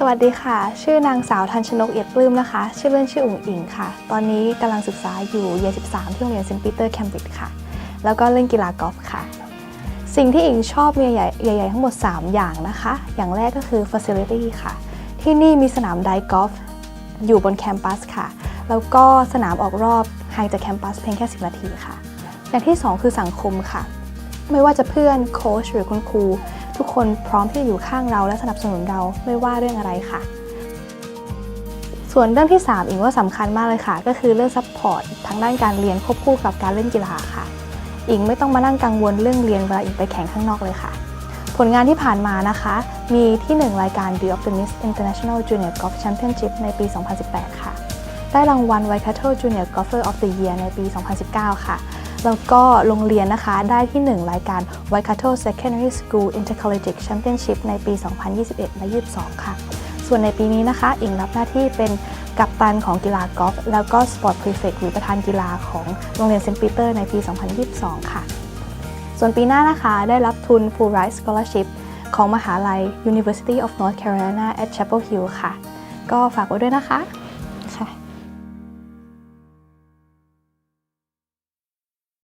สวัสดีค่ะ ชื่อนางสาวทันชนกเอียดปลื้มนะคะ ชื่อเล่นชื่ออุ๋งอิงค่ะ ตอนนี้กำลังศึกษาอยู่เยี13 ที่โรงเรียนเซนต์ปีเตอร์แคมบริดจ์ค่ะ แล้วก็เล่นกีฬากอล์ฟค่ะ สิ่งที่อิงชอบมีใหญ่ใหญ่ๆทั้งหมด 3 อย่างนะคะ อย่างแรกก็คือ facility ค่ะ ที่นี่มีสนามไดกอล์ฟอยู่บนแคมปัสค่ะ แล้วก็สนามออกรอบห่างจากแคมปัสเพียงแค่ 10 นาทีค่ะ อย่างที่ 2 คือสังคมค่ะ ไม่ว่าจะเพื่อนโค้ชหรือคุณครู ทุกคนพร้อมที่จะอยู่ข้างเราและสนับสนุนเราไม่ว่าเรื่องอะไรค่ะ ส่วนเรื่องที่ 3อิงว่าสำคัญมากเลยค่ะ ก็คือเรื่องซัพพอร์ตทั้งด้านการเรียนควบคู่กับการเล่นกีฬาค่ะอิงไม่ต้องมานั่งกังวลเรื่องเรียนเวลาอิงไปแข่งข้างนอกเลยค่ะ ผลงานที่ผ่านมานะคะ มีที่ 1 รายการ The Optimist International Junior Golf Championship ในปี 2018 ค่ะ ได้รางวัล Waikato Junior Golfer of the Year ในปี 2019 ค่ะ แล้วก็โรงเรียนนะคะได้ที่ 1 รายการ Waikato Secondary School Intercollegiate Championship ในปี 2021 และ 22 ค่ะ ส่วนในปีนี้นะคะ อิงรับหน้าที่เป็นกัปตันของกีฬากอล์ฟแล้วก็ Sport Prefect หรือประธานกีฬาของโรงเรียนเซนต์ปีเตอร์ในปี 2022 ค่ะ ส่วนปีหน้านะคะได้รับทุน Fulbright Scholarship ของมหาลัย University of North Carolina at Chapel Hill ค่ะ ก็ฝากไว้ด้วยนะคะ